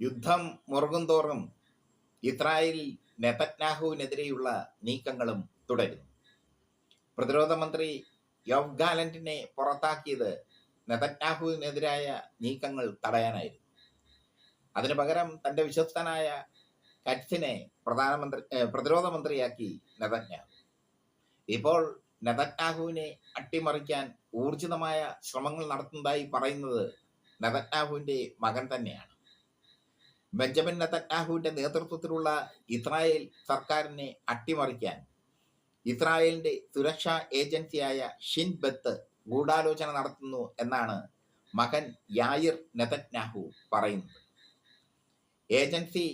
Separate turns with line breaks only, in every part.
യുദ്ധം മുറുകും തോറും ഇസ്രായേൽ നെതന്യാഹുവിനെതിരെയുള്ള നീക്കങ്ങളും തുടരുന്നു. പ്രതിരോധ മന്ത്രി യോവ് ഗാലന്റിനെ പുറത്താക്കിയത് നെതന്യാഹുവിനെതിരായ നീക്കങ്ങൾ തടയാനായിരുന്നു. അതിനു പകരം തന്റെ വിശ്വസ്തനായ കറ്റ്സിനെ പ്രധാനമന്ത്രി പ്രതിരോധ മന്ത്രിയാക്കി നെതന്യാഹു. ഇപ്പോൾ നെതന്യാഹുവിനെ അട്ടിമറിക്കാൻ ഊർജിതമായ ശ്രമങ്ങൾ നടത്തുന്നതായി പറയുന്നത് നെതന്യാഹുവിന്റെ മകൻ തന്നെയാണ്. ബെഞ്ചമിൻ നെതന്യാഹുവിന്റെ നേതൃത്വത്തിലുള്ള ഇസ്രായേൽ സർക്കാരിനെ അട്ടിമറിക്കാൻ ഇസ്രായേലിന്റെ സുരക്ഷാ ഏജൻസിയായ ഷിൻ ബത്ത് ഗൂഢാലോചന നടത്തുന്നു എന്നാണ് മകൻ യായിർ നെതന്യാഹു പറയുന്നത്. ഏജൻസി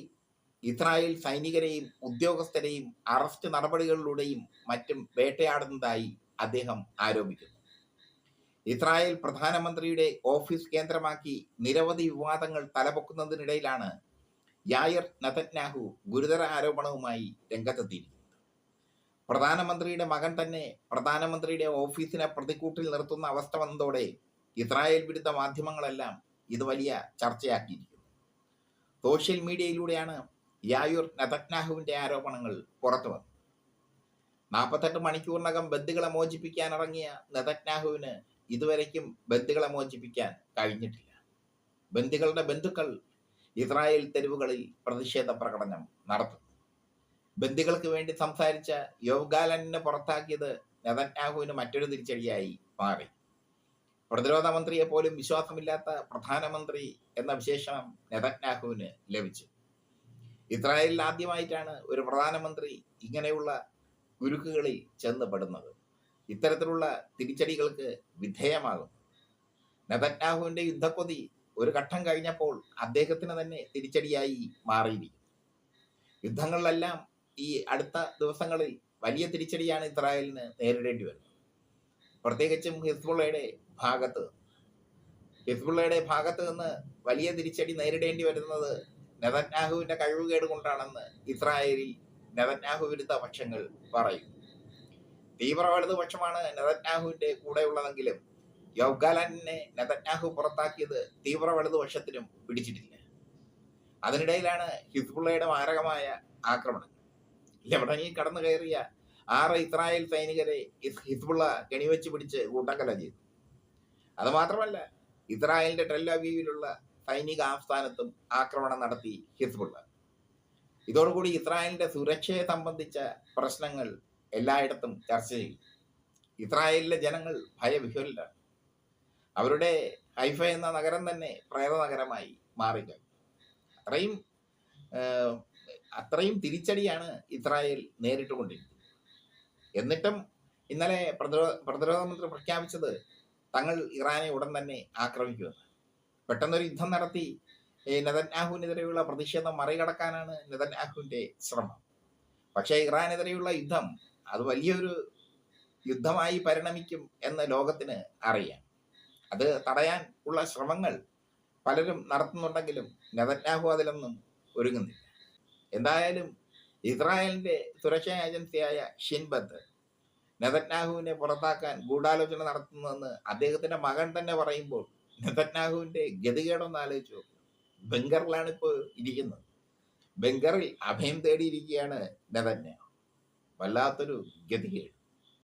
ഇസ്രായേൽ സൈനികരെയും ഉദ്യോഗസ്ഥരെയും അറസ്റ്റ് നടപടികളിലൂടെയും മറ്റും വേട്ടയാടുന്നതായി അദ്ദേഹം ആരോപിക്കുന്നു. ഇസ്രായേൽ പ്രധാനമന്ത്രിയുടെ ഓഫീസ് കേന്ദ്രമാക്കി നിരവധി വിവാദങ്ങൾ തലപൊക്കുന്നതിനിടയിലാണ് യായർ നതന്യാഹു ഗുരുതര ആരോപണവുമായി രംഗത്തെത്തിയിരിക്കുന്നത് പ്രധാനമന്ത്രിയുടെ മകൻ തന്നെ പ്രധാനമന്ത്രിയുടെ ഓഫീസിനെ പ്രതിക്കൂട്ടിൽ നിർത്തുന്ന അവസ്ഥ വന്നതോടെ ഇസ്രായേൽ വിരുദ്ധ മാധ്യമങ്ങളെല്ലാം ഇത് വലിയ ചർച്ചയാക്കിയിരിക്കുന്നു. സോഷ്യൽ മീഡിയയിലൂടെയാണ് യായുർ നെതന്യാഹുവിന്റെ ആരോപണങ്ങൾ പുറത്തു വന്നത്. നാൽപ്പത്തെട്ട് മണിക്കൂറിനകം ബന്ധുക്കളെ മോചിപ്പിക്കാൻ ഇറങ്ങിയ നെതന്യാഹുവിന് ഇതുവരയ്ക്കും ബന്ധുക്കളെ മോചിപ്പിക്കാൻ കഴിഞ്ഞിട്ടില്ല. ബന്ധുക്കളുടെ ബന്ധുക്കൾ ഇസ്രായേൽ തെരുവുകളിൽ പ്രതിഷേധ പ്രകടനം നടത്തും. ബന്ധുക്കൾക്ക് വേണ്ടി സംസാരിച്ച യോഗാലനെ പുറത്താക്കിയത് നെതന്യാഹുവിന് മറ്റൊരു തിരിച്ചടിയായി മാറി. പ്രതിരോധ മന്ത്രിയെ പോലും വിശ്വാസമില്ലാത്ത പ്രധാനമന്ത്രി എന്ന വിശേഷണം നെതന്യാഹുവിന് ലഭിച്ചു. ഇസ്രായേലിൽ ആദ്യമായിട്ടാണ് ഒരു പ്രധാനമന്ത്രി ഇങ്ങനെയുള്ള കുരുക്കുകളിൽ ചെന്ന് പെടുന്നത്. ഇത്തരത്തിലുള്ള തിരിച്ചടികൾക്ക് വിധേയമാകും നെതന്യാഹുവിന്റെ യുദ്ധക്കൊതി ഒരു ഘട്ടം കഴിഞ്ഞപ്പോൾ അദ്ദേഹത്തിന് തന്നെ തിരിച്ചടിയായി മാറിയിരിക്കും യുദ്ധങ്ങളിലെല്ലാം ഈ അടുത്ത ദിവസങ്ങളിൽ വലിയ തിരിച്ചടിയാണ് ഇസ്രായേലിന് നേരിടേണ്ടി വരുന്നത്. പ്രത്യേകിച്ചും ഹിസ്ബുള്ളയുടെ ഭാഗത്ത്. ഹിസ്ബുള്ളയുടെ ഭാഗത്ത് നിന്ന് വലിയ തിരിച്ചടി നേരിടേണ്ടി വരുന്നത് നെതന്യാഹുവിന്റെ കഴിവുകേട് കൊണ്ടാണെന്ന് ഇസ്രായേലിൽ നെതന്യാഹു വിരുദ്ധ പക്ഷങ്ങൾ പറയും തീവ്ര വലതുപക്ഷമാണ് നെതന്യാഹുവിന്റെ കൂടെയുള്ളതെങ്കിലും യൗഗാലാൻഡിനെ നെതന്യാഹു പുറത്താക്കിയത് തീവ്ര വലതുപക്ഷത്തിനും പിടിച്ചിട്ടില്ല. അതിനിടയിലാണ് ഹിസ്ബുള്ളയുടെ മാരകമായ ആക്രമണം ലെബണനിൽ കടന്നു കയറിയ ആറ് ഇസ്രായേൽ സൈനികരെ ഹിസ്- ഹിസ്ബുള്ള കെണിവെച്ച് പിടിച്ച് കൂട്ടക്കല ചെയ്തു. അതുമാത്രമല്ല ഇസ്രായേലിന്റെ ടെല്ലവീവിലുള്ള സൈനിക ആസ്ഥാനത്തും ആക്രമണം നടത്തി ഹിസ്ബുള്ള. ഇതോടുകൂടി ഇസ്രായേലിന്റെ സുരക്ഷയെ സംബന്ധിച്ച പ്രശ്നങ്ങൾ എല്ലായിടത്തും ചർച്ച ചെയ്യും ഇസ്രായേലിലെ ജനങ്ങൾ ഭയവിഹ്വലരാണ് അവരുടെ ഹൈഫ എന്ന നഗരം തന്നെ പ്രേത നഗരമായി മാറിക്കഴിഞ്ഞു. അത്രയും അത്രയും തിരിച്ചടിയാണ് ഇസ്രായേൽ നേരിട്ടുകൊണ്ടിരിക്കുന്നത് എന്നിട്ടും ഇന്നലെ പ്രതിരോധ പ്രതിരോധ മന്ത്രി പ്രഖ്യാപിച്ചത് തങ്ങൾ ഇറാനെ ഉടൻ തന്നെ ആക്രമിക്കുമെന്ന് പെട്ടെന്നൊരു യുദ്ധം നടത്തി നെതന്യാഹുവിനെതിരെയുള്ള പ്രതിഷേധം മറികടക്കാനാണ് നെതന്യാഹുവിന്റെ ശ്രമം. പക്ഷേ ഇറാനെതിരെയുള്ള യുദ്ധം അത് വലിയൊരു യുദ്ധമായി പരിണമിക്കും എന്ന് ലോകത്തിന് അറിയാം. അത് തടയാൻ ഉള്ള ശ്രമങ്ങൾ പലരും നടത്തുന്നുണ്ടെങ്കിലും നെതന്യാഹു അതിലൊന്നും ഒരുങ്ങുന്നില്ല. എന്തായാലും ഇസ്രായേലിന്റെ സുരക്ഷാ ഏജൻസിയായ ഷിൻബത്ത് നെതന്യാഹുവിനെ പുറത്താക്കാൻ ഗൂഢാലോചന നടത്തുന്നതെന്ന് അദ്ദേഹത്തിന്റെ മകൻ തന്നെ പറയുമ്പോൾ നെതന്യാഹുവിന്റെ ഗതികേടൊന്ന് ആലോചിച്ചു. ബംഗറിലാണ് ഇപ്പോൾ ഇരിക്കുന്നത്. ബംഗറിൽ അഭയം തേടിയിരിക്കുകയാണ് നെതന്യാഹു. വല്ലാത്തൊരു ഗതികേട്.